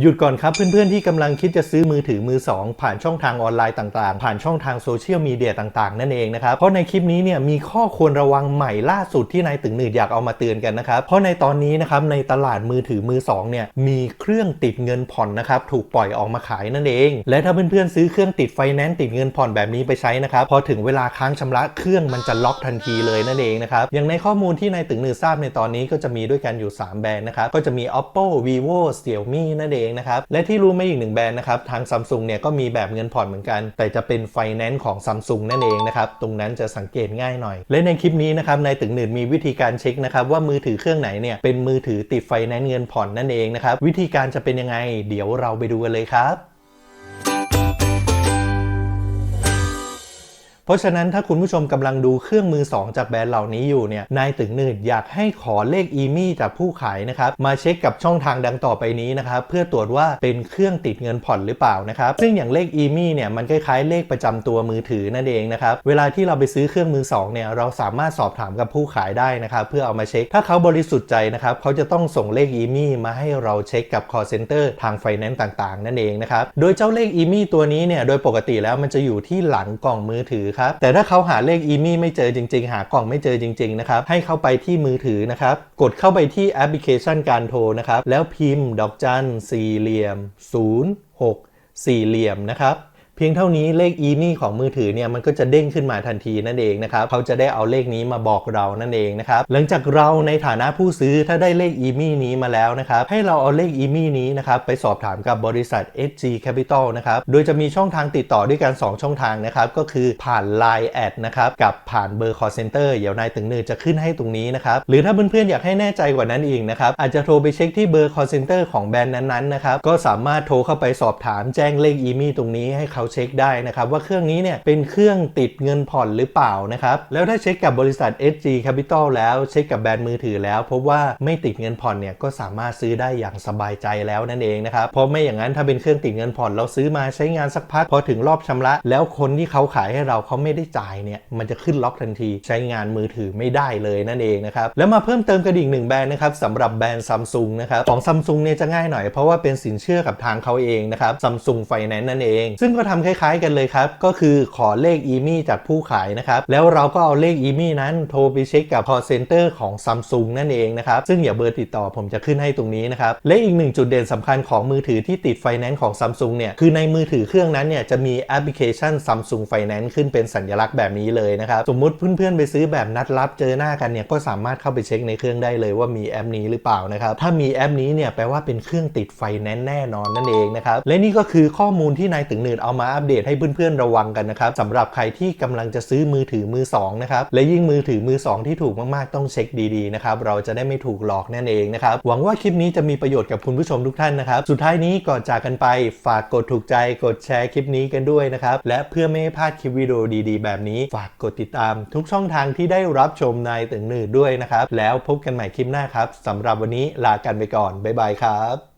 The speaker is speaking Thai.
หยุดก่อนครับเพื่อนๆที่กำลังคิดจะซื้อมือถือมือ 2 ผ่านช่องทางออนไลน์ต่างๆ ผ่านช่องทางโซเชียลมีเดียต่างๆ นั่นเองนะครับ เพราะในคลิปนี้เนี่ยมีข้อควรระวังใหม่ล่าสุดที่นายตึงหนืดอยากเอามาเตือนกันนะครับ เพราะในตอนนี้นะครับในตลาดมือถือมือ 2 เนี่ยมีเครื่องติดเงินผ่อนนะครับถูกปล่อยออกมาขายนั่นเอง และถ้าเพื่อนๆซื้อเครื่องติดไฟแนนซ์ติดเงินผ่อนแบบนี้ไปใช้นะครับพอถึงเวลาค้างชำระเครื่องมันจะล็อกทันทีเลยนั่นเองนะครับอย่างในข้อมูลที่นายตึงหนืดทราบในตอนนี้ก็จะมีด้วยกันอยู่ 3 แบรนด์นะครับก็จะมี oppo vivo xiaomi นั่นเองนะครับ และที่รู้ไม่อีกหนึ่งแบรนด์นะครับ ทางซัมซุงเนี่ยก็มีแบบเงินผ่อนเหมือนกัน แต่จะเป็นไฟแนนซ์ของซัมซุงนั่นเองนะครับ ตรงนั้นจะสังเกตง่ายหน่อย และในคลิปนี้นะครับนายตึงหนึ่งมีวิธีการเช็คนะครับว่ามือถือเครื่องไหนเนี่ยเป็นมือถือติดไฟแนนซ์เงินผ่อนนั่นเองนะครับวิธีการจะเป็นยังไง เดี๋ยวเราไปดูกันเลยครับ เพราะฉะนั้นถ้าคุณผู้ชมกำลังดูเครื่องมือ 2 จากแบรนด์เหล่านี้อยู่เนี่ยนายตึงหนืดอยากให้ขอเลขอีมี่จากผู้ขายนะครับมาเช็คกับช่องทางดังต่อไปนี้นะครับเพื่อตรวจว่าเป็นเครื่องติดเงินผ่อนหรือเปล่านะครับซึ่งอย่างเลขอีมี่เนี่ยมันคล้ายๆเลขประจำตัวมือถือนั่นเองนะครับเวลาที่เราไปซื้อเครื่องมือ2เนี่ยเราสามารถสอบถามกับผู้ขายได้นะครับเพื่อเอามาเช็ค ถ้าเขาบริสุทธิ์ใจนะครับเขาจะต้องส่งเลขอีมี่มาให้เราเช็คกับ call center ทางไฟแนนซ์ต่างๆ นั่นเองนะครับโดยเจ้าเลขอีมี่ตัวนี้เนี่ยโดยปกติแล้วมันจะอยู่ที่หลังกล่องมือถือครับ แต่ถ้าเขาหาเลขอีมี่ไม่เจอจริง ๆ หากล่องไม่เจอจริง ๆ นะครับ ให้เข้าไปที่มือถือนะครับ กดเข้าไปที่แอปพลิเคชันการโทรนะครับ แล้วพิมพ์ ดอกจันสี่เหลี่ยม 0 6 สี่เหลี่ยมนะครับ เพียงเท่านี้เลขอีมี่ของมือถือเนี่ยมันก็จะเด้งขึ้นมาทันทีนั่นเองนะครับเขาจะได้เอาเลขนี้มาบอกเรานั่นเองนะครับหลังจากเราในฐานะผู้ซื้อถ้าได้เลขอีมี่นี้มาแล้วนะครับให้เราเอาเลขอีมี่นี้นะครับไปสอบถามกับบริษัท SG Capital นะครับโดยจะมีช่องทางติดต่อด้วยกัน 2 ช่องทางนะครับก็คือผ่าน Line แอดนะครับกับผ่านเบอร์ call center เดี๋ยวนายตึงเนือจะขึ้นให้ตรงนี้นะครับหรือถ้าเพื่อนๆอยากให้แน่ใจกว่านั้นอีกนะครับอาจจะโทรไปเช็คที่เบอร์ call center ของแบรนด์นั้นๆนะครับก็สามารถโทรเข้าไปสอบถามแจ้งเลขอีมี่ตรงนี้ให้เขาเช็คได้นะครับว่าเครื่องนี้เนี่ยเป็นเครื่องติดเงินผ่อนหรือเปล่านะครับแล้วถ้าเช็คกับบริษัท SG Capital แล้วเช็คกับแบรนด์มือถือแล้ว พบว่าไม่ติดเงินผ่อนเนี่ยก็สามารถซื้อได้อย่างสบายใจแล้วนั่นเองนะครับเพราะไม่อย่างนั้นถ้าเป็นเครื่องติดเงินผ่อนเราซื้อมาใช้งานสักพักพอถึงรอบชำระ แล้วคนที่เขาขายให้เราเขาไม่ได้จ่ายเนี่ยมันจะขึ้นล็อกทันที ใช้งานมือถือไม่ได้เลยนั่นเองนะครับแล้วมาเพิ่มเติมกระดิ่งหนึ่งแบรนด์นะครับสำหรับแบรนด์ซัมซุงนะครับของซัมซุงเนี่ยจะง่ายหน่อยเพราะว่าเป็นสินเชื่อกับทางเขาเองนะครับซัมซุงไฟแนนซ์นั่นเอง ซึ่งก็ทำคล้าย ๆ กันเลยครับ ก็คือขอเลขอีมี่จากผู้ขายนะครับ แล้วเราก็เอาเลขอีมี่นั้นโทรไปเช็คกับ call center ของซัมซุงนั่นเองนะครับ ซึ่งอย่าเบอร์ติดต่อผมจะขึ้นให้ตรงนี้นะครับ และอีกหนึ่งจุดเด่นสำคัญของมือถือที่ติดไฟแนนซ์ของซัมซุงเนี่ย คือในมือถือเครื่องนั้นเนี่ยจะมีแอปพลิเคชัน Samsung Finance ขึ้นเป็นสัญลักษณ์แบบนี้เลยนะครับ สมมุติเพื่อนๆไปซื้อแบบนัดรับเจอหน้ากันเนี่ยก็สามารถเข้าไปเช็คในเครื่องได้เลยว่ามีแอปนี้หรือเปล่านะครับถ้ามีแอปนี้เนี่ยแปลว่าเป็นเครื่องติดไฟแนนซ์แน่นอนนั่นเองนะครับและนี่ก็คือข้อมูลที่นายตึงหนืดเอามาอัปเดตให้เพื่อนๆระวังกันนะครับสำหรับใครที่กำลังจะซื้อมือถือมือ2นะครับและยิ่งมือถือมือ 2 ที่ถูกมากๆต้องเช็คดีๆนะครับเราจะได้ไม่ถูกหลอกนั่นเองนะครับหวังว่าคลิปนี้จะมีประโยชน์กับคุณผู้ชมทุกท่านนะครับสุดท้ายนี้ก่อนจากกันไปฝากกดถูกใจกดแชร์คลิปนี้กันด้วยนะครับและเพื่อไม่ให้พลาดคลิปวิดีโอดีๆ แบบนี้ ฝากกดติดตาม ทุกช่องทางที่ได้รับชมในตึงหนืดด้วยนะครับแล้วพบกันใหม่คลิปหน้าครับสำหรับวันนี้ลากันไปก่อนบ๊ายบายครับ